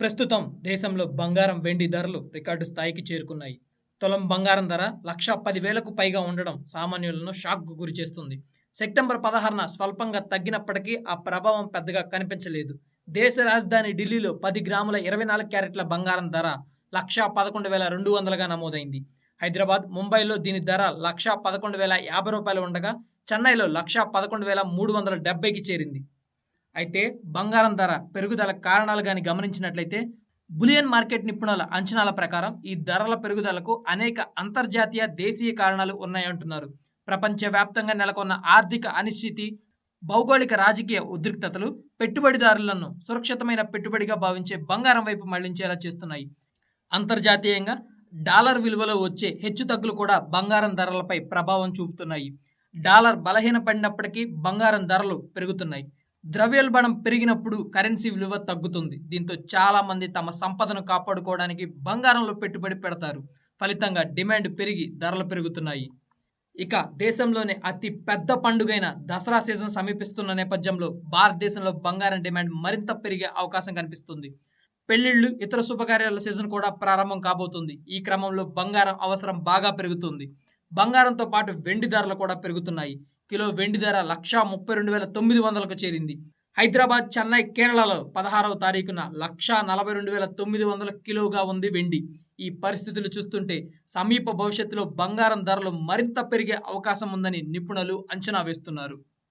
ప్రస్తుతం దేశంలో బంగారం వెండి ధరలు రికార్డు స్థాయికి చేరుకున్నాయి. తులం బంగారం ధర లక్ష పదివేలకు పైగా ఉండడం సామాన్యులను షాక్కు గురి చేస్తుంది. సెప్టెంబర్ పదహారున స్వల్పంగా తగ్గినప్పటికీ ఆ ప్రభావం పెద్దగా కనిపించలేదు. దేశ రాజధాని ఢిల్లీలో పది గ్రాముల ఇరవై నాలుగు క్యారెట్ల బంగారం ధర లక్ష పదకొండు వేల రెండు వందలుగా నమోదైంది. హైదరాబాద్ ముంబైలో దీని ధర లక్ష పదకొండు వేల యాభై రూపాయలు ఉండగా చెన్నైలో లక్ష పదకొండు వేల మూడు వందల డెబ్బైకి చేరింది. అయితే బంగారం ధర పెరుగుదల కారణాలు కానీ గమనించినట్లయితే బులియన్ మార్కెట్ నిపుణుల అంచనాల ప్రకారం ఈ ధరల పెరుగుదలకు అనేక అంతర్జాతీయ దేశీయ కారణాలు ఉన్నాయంటున్నారు. ప్రపంచవ్యాప్తంగా నెలకొన్న ఆర్థిక అనిశ్చితి భౌగోళిక రాజకీయ ఉద్రిక్తతలు పెట్టుబడిదారులను సురక్షితమైన పెట్టుబడిగా భావించే బంగారం వైపు మళ్ళించేలా చేస్తున్నాయి. అంతర్జాతీయంగా డాలర్ విలువలో వచ్చే హెచ్చుతగ్గులు కూడా బంగారం ధరలపై ప్రభావం చూపుతున్నాయి. డాలర్ బలహీనపడినప్పటికీ బంగారం ధరలు పెరుగుతున్నాయి. ద్రవ్యోల్బణం పెరిగినప్పుడు కరెన్సీ విలువ తగ్గుతుంది. దీంతో చాలామంది తమ సంపదను కాపాడుకోవడానికి బంగారంలో పెట్టుబడి పెడతారు. ఫలితంగా డిమాండ్ పెరిగి ధరలు పెరుగుతున్నాయి. ఇక దేశంలోనే అతి పెద్ద పండుగైన దసరా సీజన్ సమీపిస్తున్న నేపథ్యంలో భారతదేశంలో బంగారం డిమాండ్ మరింత పెరిగే అవకాశం కనిపిస్తుంది. పెళ్ళిళ్ళు ఇతర శుభకార్యాల సీజన్ కూడా ప్రారంభం కాబోతుంది. ఈ క్రమంలో బంగారం అవసరం బాగా పెరుగుతుంది. బంగారంతో పాటు వెండి ధరలు కూడా పెరుగుతున్నాయి. కిలో వెండి ధర లక్షా ముప్పై రెండు వేల తొమ్మిది వందలకు చేరింది. హైదరాబాద్ చెన్నై కేరళలో పదహారవ తారీఖున లక్షా నలభై రెండు వేల తొమ్మిది వందల కిలోగా ఉంది వెండి. ఈ పరిస్థితులు చూస్తుంటే సమీప భవిష్యత్తులో బంగారం ధరలు మరింత పెరిగే అవకాశం ఉందని నిపుణులు అంచనా వేస్తున్నారు.